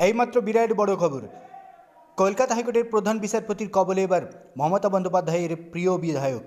এইমাত্র বিরাট বড় খবর। কলকাতা হাইকোর্টের প্রধান বিচারপতির কবলে এবার মমতা বন্দ্যোপাধ্যায়ের প্রিয় বিধায়ক।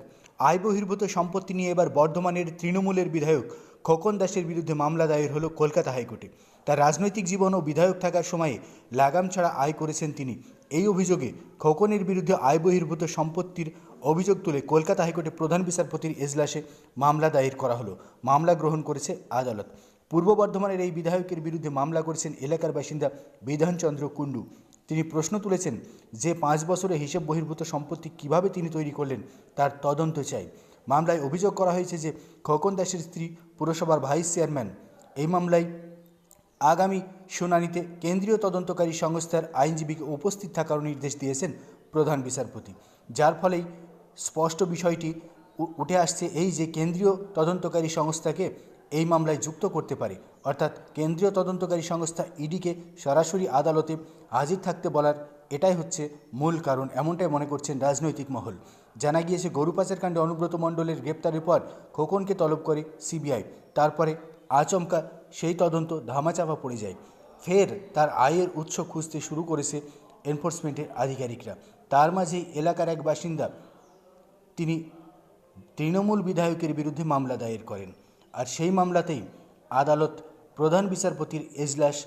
আয় বহির্ভূত সম্পত্তি নিয়ে এবার বর্ধমানের তৃণমূলের বিধায়ক খোকন দাসের বিরুদ্ধে মামলা দায়ের হলো কলকাতা হাইকোর্টে। তার রাজনৈতিক জীবন ও বিধায়ক থাকার সময়ে লাগাম ছাড়া আয় করেছেন তিনি। এই অভিযোগে খোকনের বিরুদ্ধে আয় বহির্ভূত সম্পত্তির অভিযোগ তুলে কলকাতা হাইকোর্টে প্রধান বিচারপতির এজলাসে মামলা দায়ের করা হলো। মামলা গ্রহণ করেছে আদালত। পূর্ব বর্ধমানের এই বিধায়কের বিরুদ্ধে মামলা করেছেন এলাকার বাসিন্দা বিধানচন্দ্র কুণ্ডু। তিনি প্রশ্ন তুলেছেন যে পাঁচ বছরে হিসেব বহির্ভূত সম্পত্তি কীভাবে তিনি তৈরি করলেন তার তদন্ত চাই। মামলায় অভিযোগ করা হয়েছে যে খোকন দাসের স্ত্রী পুরসভার ভাইস চেয়ারম্যান। এই মামলায় আগামী শুনানিতে কেন্দ্রীয় তদন্তকারী সংস্থার আইনজীবীকে উপস্থিত থাকার নির্দেশ দিয়েছেন প্রধান বিচারপতি। যার ফলেই স্পষ্ট বিষয়টি উঠে আসছে এই যে কেন্দ্রীয় তদন্তকারী সংস্থাকে এই মামলায় যুক্ত করতে পারে। অর্থাৎ কেন্দ্রীয় তদন্তকারী সংস্থা ইডিকে সরাসরি আদালতে হাজির থাকতে বলার এটাই হচ্ছে মূল কারণ, এমনটাই মনে করছেন রাজনৈতিক মহল। জানা গিয়েছে গরু পাচার কাণ্ডে অনুব্রত মণ্ডলের গ্রেপ্তারের পর খোকনকে তলব করে সিবিআই। তারপরে আচমকা সেই তদন্ত ধামাচাপা পড়ে যায়। ফের তার আয়ের উৎস খুঁজতে শুরু করেছে এনফোর্সমেন্টের আধিকারিকরা। তার মাঝেই এলাকার এক বাসিন্দা, তিনি তৃণমূল বিধায়কের বিরুদ্ধে মামলা দায়ের করেন। আর সেই মামলাতেই আদালত প্রধান বিচারপতির এজলাস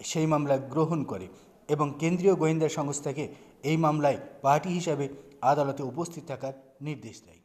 সেই মামলা গ্রহণ করে এবং কেন্দ্রীয় গোয়েন্দা সংস্থাকে এই মামলায় পার্টি হিসাবে আদালতে উপস্থিত থাকার নির্দেশ দেয়।